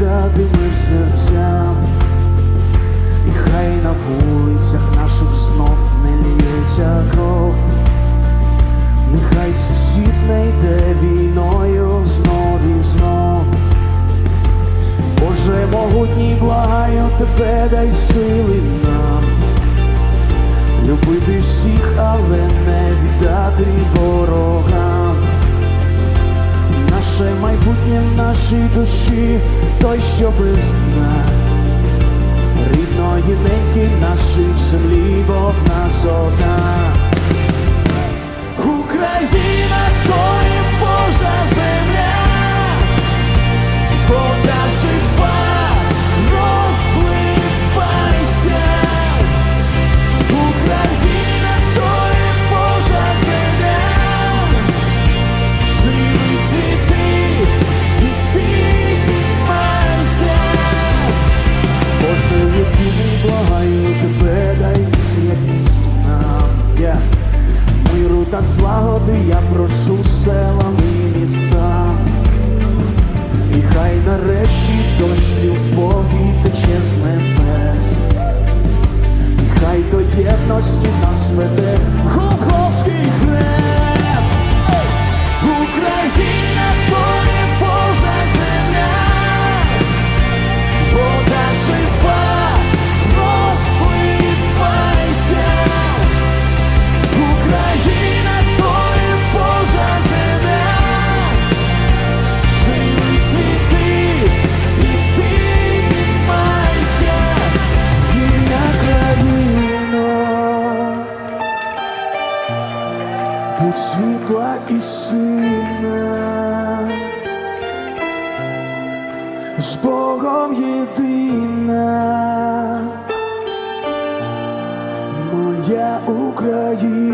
дати мир серцям, і хай на вулицях наших знов не лється кров, нехай сусід не йде війною знов і знов. Боже, могутній, благаю тебе, дай сили нам любити всіх, але не віддати ворогам. Наше майбутнє в нашій душі, той, що без дна, рідної неньки нашій землі, Бог нас одна. Та злагоди я прошу селам і містам. І хай нарешті дощ любові тече з небес. І хай до єдності нас веде Голгофський хрест. Будь світла і сильна, з Богом єдина, моя Україна.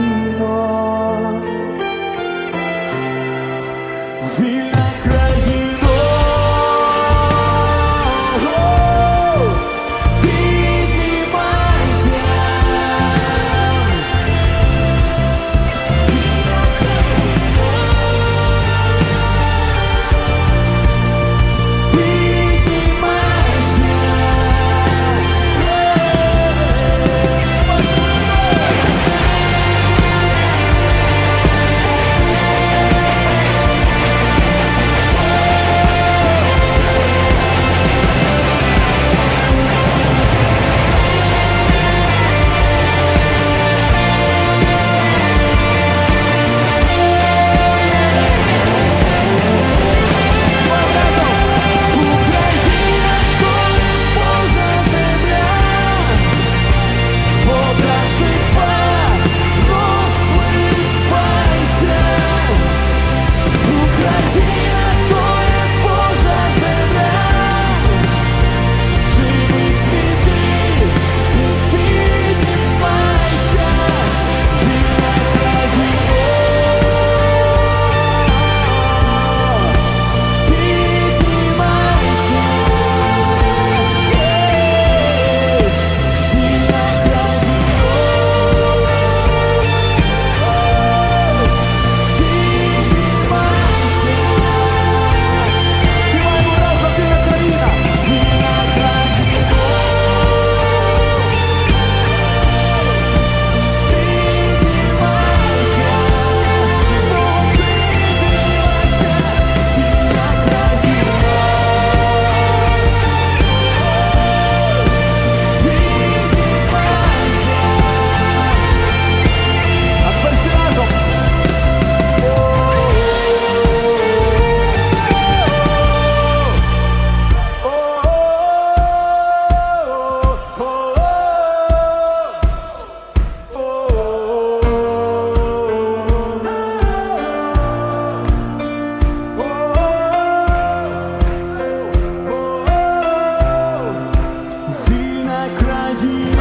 I cry.